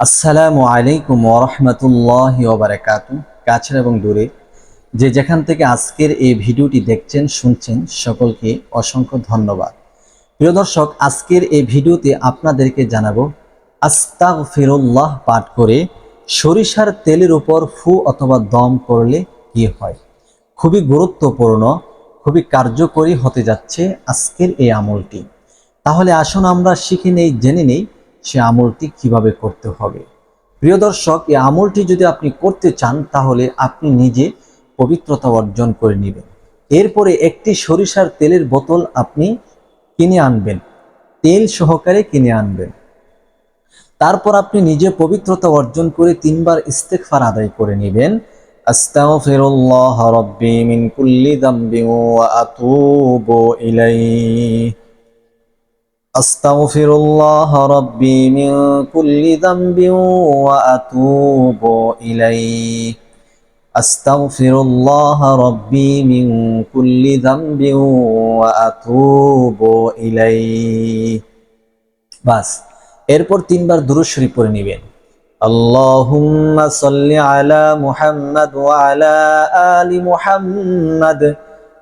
আসসালামু আলাইকুম ওরহমতুল্লাহ ওবরাকাতু কাছের এবং দূরে যে যেখান থেকে আজকের এই ভিডিওটি দেখছেন, শুনছেন, সকলকে অসংখ্য ধন্যবাদ। প্রিয় দর্শক, আজকের এই ভিডিওতে আপনাদেরকে জানাব আস্তাগ ফিরুল্লাহ পাঠ করে সরিষার তেলের উপর ফু অথবা দম করলে কি হয়? খুবই গুরুত্বপূর্ণ, খুবই কার্যকরী হতে যাচ্ছে আজকের এই আমলটি। তাহলে আসুন আমরা শিখে নেই, জেনে নেই সে আমলটি কীভাবে করতে হবে? প্রিয় দর্শক, এই আমলটি যদি আপনি করতে চান, তাহলে আপনি নিজে পবিত্রতা অর্জন করে নেবেন। এরপরে একটি সরিষার তেলের বোতল আপনি কিনে আনবেন। তেল সহকারে কিনে আনবেন। তারপর আপনি নিজে পবিত্রতা অর্জন করে তিনবার ইস্তেকফার আদায় করে নেবেন। আস্তাগফিরুল্লাহ রাব্বি মিন কুল্লি যামবি ওয়া আতুবু ইলাইহি। أستغفر الله ربي من كل ذنب وأتوب إليه أستغفر الله ربي من كل ذنب وأتوب إليه বাস এরপর তিনবার দুরূদ শরীফ পড়ে নেবেন اللهم صل على محمد وعلى آل محمد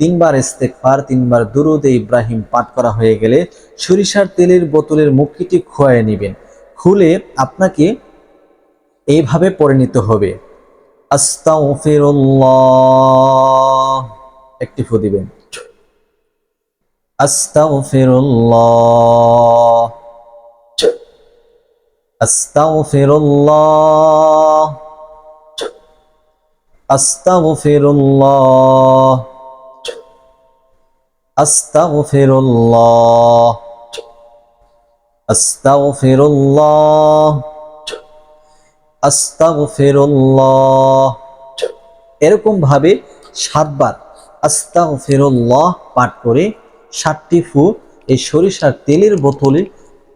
তিনবার ইস্তেকফার তিনবার দুরুদে ইব্রাহিম পাঠ করা হয়ে গেলে সরিষার তেলের বোতলের মুখটি খোয়ায় নেবেন। খুলে আপনাকে এইভাবে পড়ে নিতে হবে। একটি ফু দিবেন। এরকম ভাবে সাতবার আস্তাগফিরুল্লাহ পাঠ করে সাতটি ফু এই সরিষার তেলের বোতলে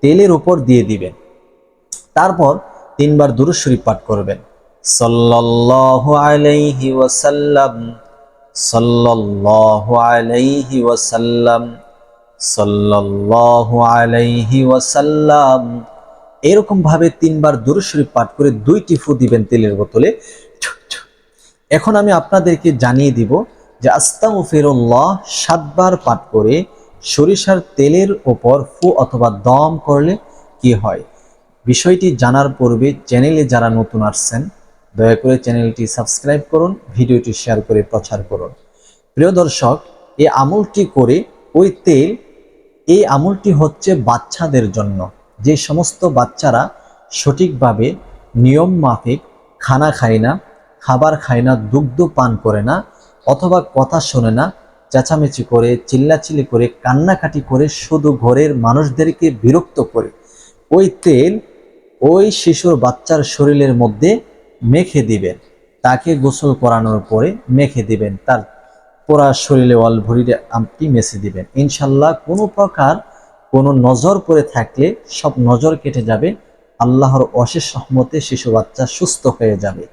তেলের উপর দিয়ে দিবেন। তারপর তিনবার দুরুশরীফ পাঠ করবেন। সাল্লাল্লাহু আলাইহি ওয়াসাল্লাম। সাল্লাল্লাহু আলাইহি ওয়াসাল্লাম, সাল্লাল্লাহু আলাইহি ওয়াসাল্লাম। এরকম ভাবে তিনবার দুরূদ শরীফ পাঠ করে দুইটি ফু দিবেন তেলের বোতলে। এখন আমি আপনাদেরকে জানিয়ে দিব যে আস্তাগফিরুল্লাহ সাতবার পাঠ করে সরিষার তেলের ওপর ফু অথবা দম করলে কি হয়? বিষয়টি জানার পূর্বে চ্যানেলে যারা নতুন আসছেন দয়া করে চ্যানেলটি সাবস্ক্রাইব করুন, ভিডিওটি শেয়ার করে প্রচার করুন। প্রিয় দর্শক, এই আমলটি করে ওই তেল, এই আমলটি হচ্ছে বাচ্চাদের জন্য। যে সমস্ত বাচ্চারা সঠিকভাবে নিয়ম মাফিক খানা খায় না, খাবার খায় না, দুগ্ধ পান করে না, অথবা কথা শোনে না, চেঁচামেচি করে, চিল্লাচিল্লি করে, কান্নাকাটি করে, শুধু ঘরের মানুষদেরকে বিরক্ত করে, ওই তেল ওই শিশুর বাচ্চার শরীরের মধ্যে মেখে দিবেন। তাকে গোসল করানোর পরে মেখে দিবেন। তার পোড়া শরীরে অল ভরিরে আপনি মেসে দিবেন। ইনশাল্লাহ কোনো প্রকার কোনো নজর পড়ে থাকলে সব নজর কেটে যাবে। আল্লাহর অশেষ সহমতে শিশু বাচ্চা সুস্থ হয়ে যাবে।